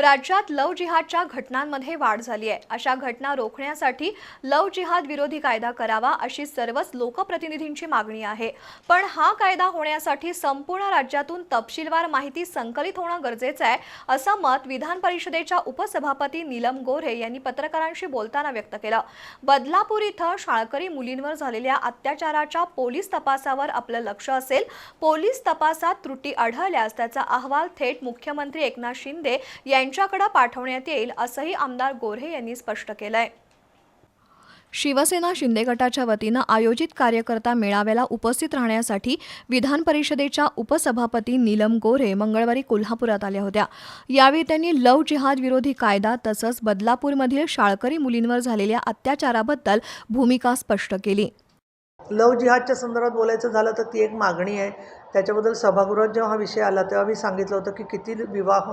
राज्यात लव जिहादच्या घटनांमध्ये वाढ झाली आहे. अशा घटना रोखण्यासाठी लव जिहाद विरोधी कायदा करावा अशी सर्वच लोकप्रतिनिधींची मागणी आहे. पण हा कायदा होण्यासाठी संपूर्ण राज्यातून तपशीलवार माहिती संकलित होणं गरजेचं आहे असं मत विधान परिषदेच्या उपसभापती नीलम गोरे यांनी पत्रकारांशी बोलताना व्यक्त केलं. बदलापूर इथं शाळकरी मुलींवर झालेल्या अत्याचाराच्या पोलीस तपासावर आपलं लक्ष असेल पोलीस तपासात त्रुटी आढळल्यास त्याचा अहवाल थेट मुख्यमंत्री एकनाथ शिंदे यांनी यांच्याकडे पाठवण्यात येईल असंही आमदार गोऱ्हे यांनी स्पष्ट केलंय. शिवसेना शिंदे गटाच्या वतीनं आयोजित कार्यकर्ता मेळाव्याला उपस्थित राहण्यासाठी विधान परिषदेच्या उपसभापती नीलम गोऱ्हे मंगळवारी कोल्हापुरात आल्या होत्या. यावेळी त्यांनी लव जिहाद विरोधी कायदा तसंच बदलापूरमधील शाळकरी मुलींवर झालेल्या अत्याचाराबद्दल भूमिका स्पष्ट केली. लव जिहादच्या संदर्भात बोलायचं झालं तर ती एक मागणी आहे. त्याच्याबद्दल सभागृहात जेव्हा हा विषय आला तेव्हा मी सांगितलं होतं की किती विवाह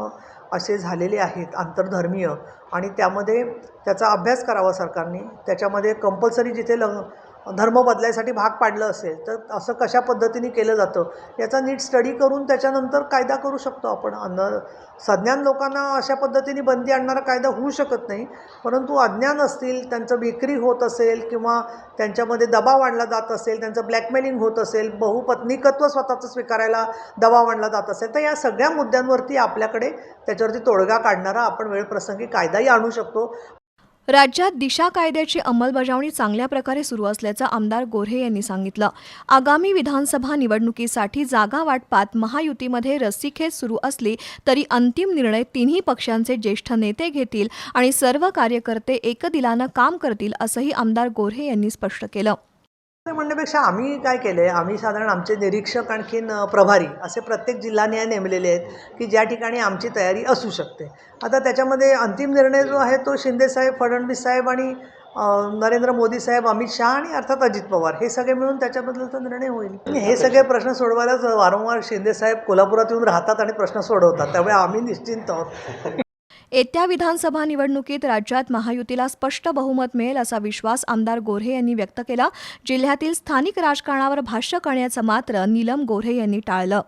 असे झालेले आहेत आंतरधर्मीय. आणि त्यामध्ये त्याचा अभ्यास करावा सरकारने. त्याच्यामध्ये कंपल्सरी जिथे लग धर्म बदलायसाठी भाग पाडलं असेल तर असं कशा पद्धतीने केलं जातं? याचा नीट स्टडी करून त्याच्यानंतर कायदा करू शकतो आपण. अन सज्ञान लोकांना अशा पद्धतीने बंदी आणणारा कायदा होऊ शकत नाही. परंतु अज्ञान असतील त्यांचं विक्री होत असेल किंवा त्यांच्यामध्ये दबाव आणला जात असेल त्यांचं ब्लॅकमेलिंग होत असेल बहुपत्नीकत्व स्वतःचं स्वीकारायला दबाव आणला जात असेल तर या सगळ्या मुद्द्यांवरती आपल्याकडे त्याच्यावरती तोडगा काढणारा आपण वेळप्रसंगी कायदाही आणू शकतो. राज्यात दिशा कायद्याची अंमलबजावणी चांगल्या प्रकारे सुरू असल्याचं आमदार गोऱ्हे यांनी सांगितलं. आगामी विधानसभा निवडणुकीसाठी जागा वाटपात महायुतीमध्ये रस्सीखेच सुरू असली तरी अंतिम निर्णय तिन्ही पक्षांचे ज्येष्ठ नेते घेतील आणि सर्व कार्यकर्ते एकदिलानं काम करतील असंही आमदार गोऱ्हे यांनी स्पष्ट केलं. म्हणण्यापेक्षा आम्ही काय केलं आहे आम्ही साधारण आमचे निरीक्षक आणखीन प्रभारी असे प्रत्येक जिल्हानिहाय नेमलेले आहेत की ज्या ठिकाणी आमची तयारी असू शकते. आता त्याच्यामध्ये अंतिम निर्णय जो आहे तो शिंदेसाहेब फडणवीस साहेब आणि नरेंद्र मोदी साहेब अमित शहा आणि अर्थात अजित पवार हे सगळे मिळून त्याच्याबद्दलचा निर्णय होईल. हे सगळे प्रश्न सोडवायलाच वारंवार शिंदेसाहेब कोल्हापुरात येऊन राहतात आणि प्रश्न सोडवतात. त्यामुळे आम्ही निश्चिंत आहोत. येत्या विधानसभा निवडणुकीत राज्यात महायुतीला स्पष्ट बहुमत मिळेल असा विश्वास आमदार गोऱ्हे यांनी व्यक्त केला. जिल्ह्यातील स्थानिक राजकारणावर भाष्य करण्याचं मात्र नीलम गोऱ्हे यांनी टाळलं.